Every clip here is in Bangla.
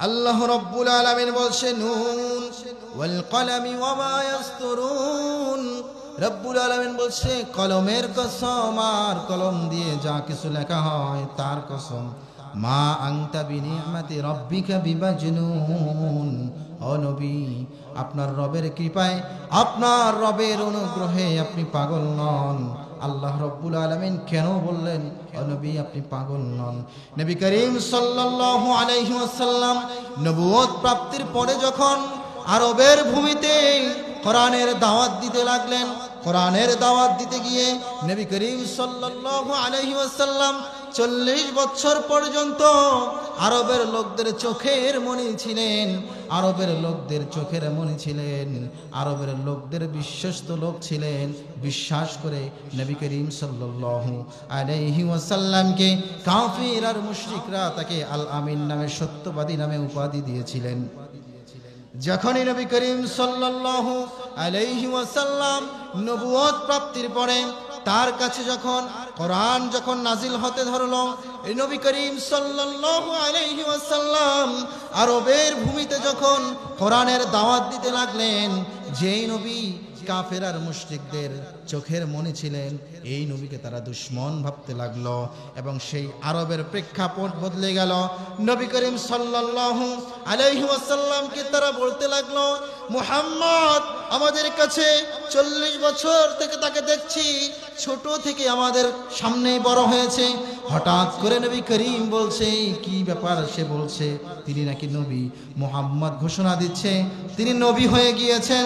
আল্লাহ রব্বুল আলামিন বলছে, নুন, ওয়াল কলামি ওয়া মা ইয়াসতুরুন। রব্বুল আলামিন বলছে, কলমের কসম আর কলম দিয়ে যা কিছু লেখা হয় তার কসম। মা আংতা বিনিয়ামাতি রব্বিকা বিবাজনুন ও নবী, আপনার রবের কৃপায়, আপনার রবের অনুগ্রহে আপনি পাগল নন। আল্লাহ রব্বুল আলমিন কেন বললেন নবী, আপনি পাগল নন। নবী করিম সাল্লাল্লাহু আলাইহি ওয়াসাল্লাম প্রাপ্তির পরে যখন আরবের ভূমিতে কোরআনের দাওয়াত দিতে লাগলেন, কোরআনের দাওয়াত দিতে গিয়ে নবী করিম সাল্লাল্লাহু আলাইহি চল্লিশ বছর পর্যন্ত আরবের লোকদের চোখের মনি ছিলেন, আরবের লোকদের চোখের মনি ছিলেন, আরবের লোকদের বিশ্বস্ত লোক ছিলেন। বিশ্বাস করে নবী করিম সাল্লাল্লাহু আলাইহি ওয়াসাল্লামকে কাফির আর মুশরিকরা তাকে আল আমিন নামে সত্যবাদী নামে উপাধি দিয়েছিলেন। যখনই নবী করিম সাল্লাল্লাহু আলাইহি ওয়াসাল্লাম নবুয়ত প্রাপ্তির পরে, তার কাছে যখন কোরআন যখন নাজিল হতে ধরলো এই নবী করিম সাল্লাল্লাহু আলাইহি ওয়াসাল্লাম আরবের ভূমিতে যখন কোরআনের দাওয়াত দিতে লাগলেন, যেই নবী কাফের আর মুশরিকদের চোখের মনে ছিলেন, এই নবীকে তারা দুশ্মন ভাবতে লাগল এবং সেই আরবের প্রেক্ষাপট বদলে গেল। নবী করিম সাল্লাল্লাহু আলাইহি ওয়াসাল্লামকে তারা বলতে লাগল, মুহাম্মদ, আমাদের কাছে চল্লিশ বছর থেকে তাকে দেখছি, ছোট থেকে আমাদের সামনেই বড় হয়েছে। হঠাৎ করে নবী করিম বলছে, কি ব্যাপার? সে বলছে, তিনি নাকি নবী। মোহাম্মদ ঘোষণা দিচ্ছে, তিনি নবী হয়ে গিয়েছেন।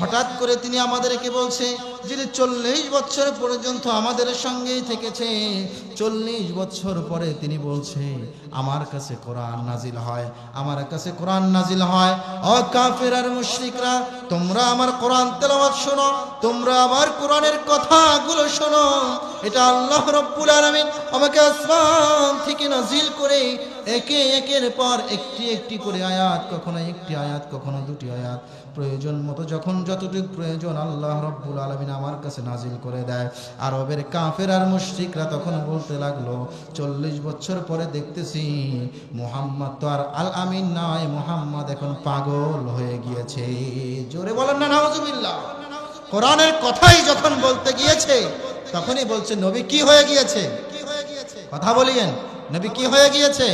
হঠাৎ করে তিনি আমাদেরকে বলছে যিনি চল্লিশ বছর পর্যন্ত আমাদের সঙ্গেই থেকেছে, চল্লিশ বছর পরে তিনি বলছে, আমার কাছে কোরআন নাজিল হয়, আমার কাছে কোরআন নাজিল হয়। অ কাফের আর মুশরিকরা, তোমরা আমার কোরআন তেলাওয়াত শোনো, তোমরা আমার কোরআনের কথাগুলো শোনো। এটা আল্লাহ রব্বুল আলামিন আমাকে আসমান থেকে নাজিল করে একে একের পর একটি একটি করে আয়াত, কখনো একটি আয়াত, কখনো দুটি আয়াত। প্রয়োজন মতো যখন যতটুকু প্রয়োজন আল্লাহ রব্বুল আলমিন আমার কাছে নাজিল করে দেয়। আরবের কাফের আর মুশরিকরা তখন বলতে লাগল, চল্লিশ বছর পরে দেখতেছি মোহাম্মদ তো আর আল আমিন নয়, মোহাম্মদ এখন পাগল হয়ে গিয়েছে। জোরে বলেন না, নাউজুবিল্লাহ। কোরআনের কথাই যখন বলতে গিয়েছে, তখনই বলছে, নবী কি হয়ে গিয়েছে? কথা বলিয়েন, নবী কি হয়ে গিয়েছে?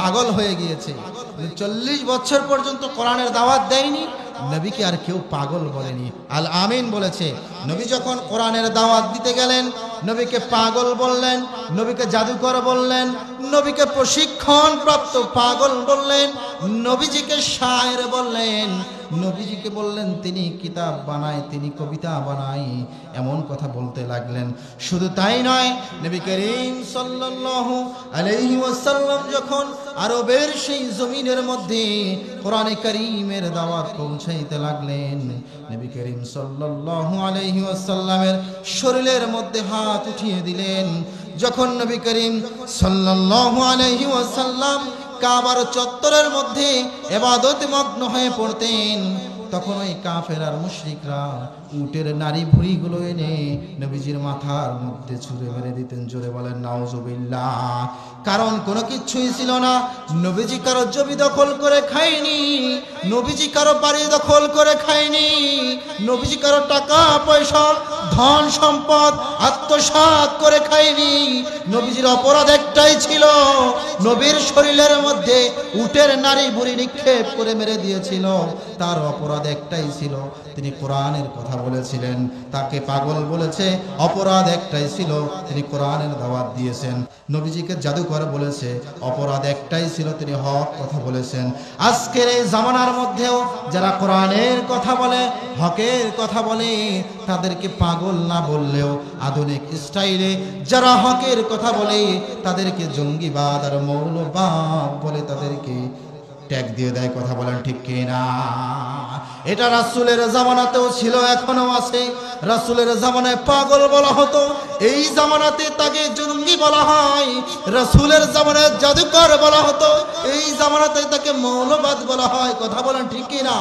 পাগল হয়ে গিয়েছে। চল্লিশ বছর পর্যন্ত কোরআনের দাওয়াত দেয়নি? নবীকে আর কেউ পাগল বলেনি। আল আমিন বলেছে, নবী যখন কোরআনের দাওয়াত দিতে গেলেন, নবীকে পাগল বললেন, নবীকে জাদুকর বললেন, নবীকে প্রশিক্ষণ প্রাপ্ত পাগল বললেন, নবীজিকে শায়ের বললেন নবীজিকে বললেন, তিনি কিতাব বানায়, তিনি কবিতা বানায়। এমন কথা বলতে লাগলেন। শুধু তাই নয়, নবী করিম সাল্লাল্লাহু আলাইহি ওয়াসাল্লাম যখন আরবের সেই জমিনের মধ্যে কোরআনে করিমের দাওয়াত পৌঁছাইতে লাগলেন, নবী করিম সাল্লাল্লাহু আলাইহি ওয়াসাল্লামের শরীরের মধ্যে হাত উঠিয়ে দিলেন। যখন নবী করিম ওয়াসাল্লাম কাবার চত্বরের মধ্যে এবাদত মগ্ন হয়ে পড়তেন তখন ওই কাফের আর মুশরিকরা উটের নারী ভুড়িগুলো এনে নবীজির মাথার মধ্যে ছুঁড়ে মেরে দিতেন। জোরে বলেন, নাউজুবিল্লাহ। কারণ কোনো কিছুই ছিল না। নবীজি কারও জমি দখল করে খায়নি, নবীজি কারও বাড়ি দখল করে খায়নি, নবীজি কারও টাকা, পয়সা, ধন সম্পদ আত্মসাৎ করে খায়নি। নবীজির অপরাধ একটাই ছিল, নবীর শরীরের মধ্যে উটের নারী বুড়ি নিক্ষেপ করে মেরে দিয়েছিল। তার অপরাধ একটাই ছিল। তিনি কোরআনের কথা বলেছিলেন। তাকে পাগল বলেছে, অপরাধ একটাই ছিল। তিনি কোরআনের দাওয়াত দিয়েছেন। নবীজিকে জাদুকর বলেছে, অপরাধ একটাই ছিল। তিনি হক কথা বলেছেন। আজকের এই জামানার মধ্যেও যারা কোরআনের কথা বলে, হকের কথা বলে, তাদেরকে পাগল না বললেও আধুনিক স্টাইলে যারা হকের কথা বলে, তাদেরকে জঙ্গিবাদ আর মৌলবাদ বলে তাদেরকে ট্যাগ দিয়ে দেয়। কথা বলেন ঠিক কিনা? এটা রাসুলের জামানাতেও ছিল, এখনও আছে। রাসুলের জামানায় পাগল বলা হতো। এই জামানাতে তাকে জঙ্গি বলা হয়। রাসুলের জামানায় জাদুকর বলা হতো। এই জামানাতে তাকে মৌলবাদ বলা হয়। কথা বলেন ঠিক কিনা?